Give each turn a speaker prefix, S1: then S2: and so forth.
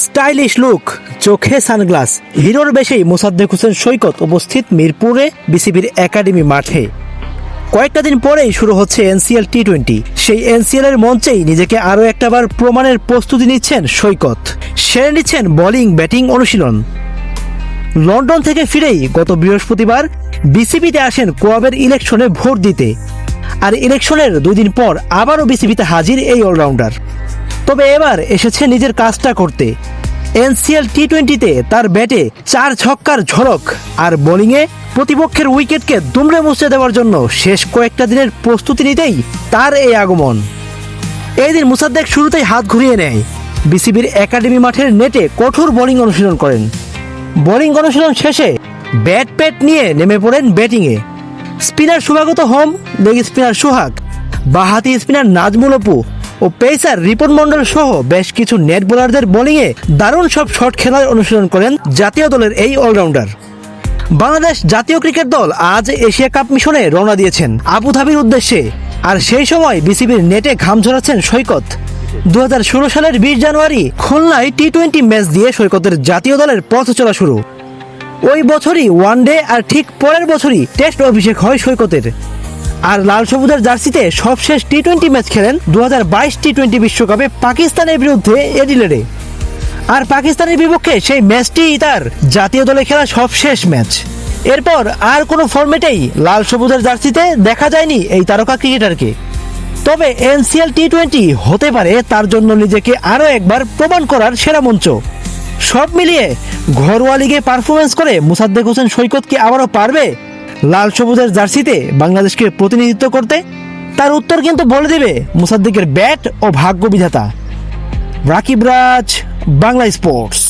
S1: Stylish look, চোখে sunglass, হিরোর বেশেই মোসাদ্দেক হোসেন সৈকত উপস্থিত মিরপুরে বিসিবির একাডেমি মাঠে। কয়েকটা দিন পরেই শুরু হচ্ছে এনসিএল টি টোয়েন্টি সেই এনসিএল এর মঞ্চেই নিজেকে আরও একটাবার প্রমাণের প্রস্তুতি নিচ্ছেন সৈকত। সেরে নিচ্ছেন বোলিং, ব্যাটিং অনুশীলন। লন্ডন থেকে ফিরেই গত বৃহস্পতিবার বিসিবিতে আসেন কোয়াবের ইলেকশনে ভোট দিতে। আর ইলেকশনের দুই দিন পর আবারও বিসিবিতে হাজির এই অলরাউন্ডার। তবে এবার এসেছে নিজের কাজটা করতে। এনসিএল টি টোয়েন্টিতে তার ব্যাটে চার ছক্কার ঝলক আর বোলিংয়ে প্রতিপক্ষের উইকেটকে দুমড়ে মুছে দেওয়ার জন্য শেষ কয়েকটা দিনের প্রস্তুতি নিতেই তার এই আগমন। এই দিন মুসাদ্দেক শুরুতেই হাত ঘুরিয়ে নেয়। বিসিবির একাডেমি মাঠের নেটে কঠোর বোলিং অনুশীলন করেন। বোলিং অনুশীলন শেষে ব্যাট প্যাট নিয়ে নেমে পড়েন ব্যাটিংয়ে। Spinner Shuvagata Hom, leg spinner Sohag বাহাতি spinner Nazmul Apu ও পেসার রিপন মণ্ডল সহ বেশ কিছু নেট বোলারদের বোলিংয়ে দারুণ সব শট খেলার অনুশীলন করেন জাতীয় দলের এই অলরাউন্ডার। বাংলাদেশ জাতীয় ক্রিকেট দল আজ এশিয়া কাপ মিশনে রওনা দিয়েছেন আবুধাবির উদ্দেশ্যে, আর সেই সময় বিসিবির নেটে ঘাম ঝরাচ্ছেন সৈকত। দু হাজার ষোলো সালের বিশ জানুয়ারি খুলনায় টি টোয়েন্টি ম্যাচ দিয়ে সৈকতের জাতীয় দলের পথ চলা শুরু। ওই বছরই ওয়ান ডে আর ঠিক পরের বছরই টেস্ট অভিষেক হয় সৈকতের। আর লাল সবুজের জার্সিতে সবশেষ টি টোয়েন্টি ম্যাচ খেলেন দু টি টোয়েন্টি বিশ্বকাপে পাকিস্তানের বিরুদ্ধে এডিলেডে। আর পাকিস্তানের বিপক্ষে সেই ম্যাচটি তার জাতীয় দলে খেলা সবশেষ ম্যাচ এরপর আর কোনো ফর্মেটেই লাল সবুজের জার্সিতে দেখা যায়নি এই তারকা ক্রিকেটারকে। তবে এনসিএল টি টোয়েন্টি হতে পারে তার জন্য নিজেকে আরও একবার প্রমাণ করার সেরা মঞ্চ। সব মিলিয়ে ঘরোয়া লিগে পারফরমেন্স করে মুসাদ্দেক হোসেন সৈকত কি আবারও পারবে লাল সবুজের জার্সিতে বাংলাদেশকে প্রতিনিধিত্ব করতে তার উত্তর কিন্তু বলে দেবে মুসাদ্দিকের ব্যাট ও ভাগ্য বিধাতা রাকিব রাজ, বাংলা স্পোর্টস।